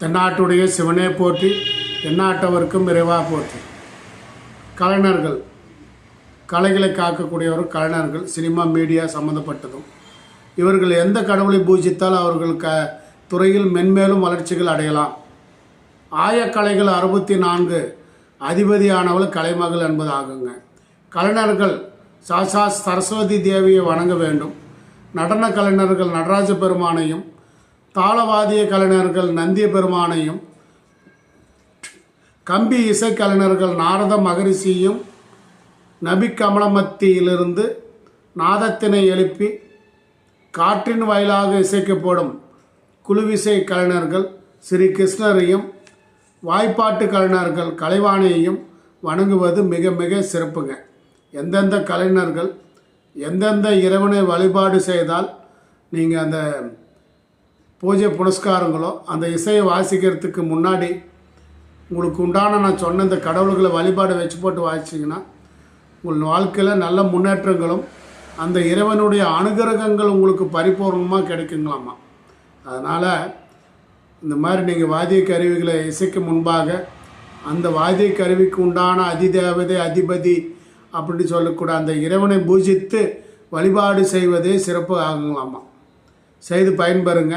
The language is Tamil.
தென்னாட்டுடைய சிவனே போற்றி எந்நாட்டவருக்கும் இறைவா போற்றி. கலைஞர்கள் கலைகளை காக்கக்கூடியவர் கலைஞர்கள் சினிமா மீடியா சம்மந்தப்பட்டதும் இவர்கள் எந்த கடவுளை பூஜித்தால் அவர்கள் க துறையில் மென்மேலும் வளர்ச்சிகள் அடையலாம். ஆயக்கலைகள் அறுபத்தி நான்கு அதிபதியானவள் கலைமகள் என்பது ஆகுங்க கலைஞர்கள் சாசா சரஸ்வதி தேவியை வணங்க வேண்டும். நடன கலைஞர்கள் நடராஜ பெருமானையும் தாளவாதிய கலைஞர்கள் நந்திய பெருமானையும் கம்பி இசைக்கலைஞர்கள் நாரத மகரிஷியும் நபி கமலமத்தியிலிருந்து நாதத்தினை எழுப்பி காற்றின் வாயிலாக இசைக்கப்படும் குழுவிசை கலைஞர்கள் ஸ்ரீ கிருஷ்ணரையும் வாய்ப்பாட்டு கலைஞர்கள் கலைவாணியையும் வணங்குவது மிக மிக சிறப்புங்க. எந்தெந்த கலைஞர்கள் எந்தெந்த இறைவனை வழிபாடு செய்தால் நீங்கள் அந்த பூஜை புனஸ்காரங்களோ அந்த இசையை வாசிக்கிறதுக்கு முன்னாடி உங்களுக்கு உண்டான நான் சொன்ன இந்த கடவுள்களை வழிபாடு வச்சு போட்டு வாசிச்சிங்கன்னா உங்கள் வாழ்க்கையில் நல்ல முன்னேற்றங்களும் அந்த இறைவனுடைய அனுகிரகங்கள் உங்களுக்கு பரிபூர்ணமாக கிடைக்குங்களாமா? அதனால் இந்த மாதிரி நீங்கள் வாத்திய கருவிகளை இசைக்கு முன்பாக அந்த வாத்திய கருவிக்கு உண்டான அதிதேவதை அதிபதி அப்படின்னு சொல்லக்கூட அந்த இறைவனை பூஜித்து வழிபாடு செய்வதே சிறப்பு ஆகுங்களாமா? செய்து பயன்பெறுங்க.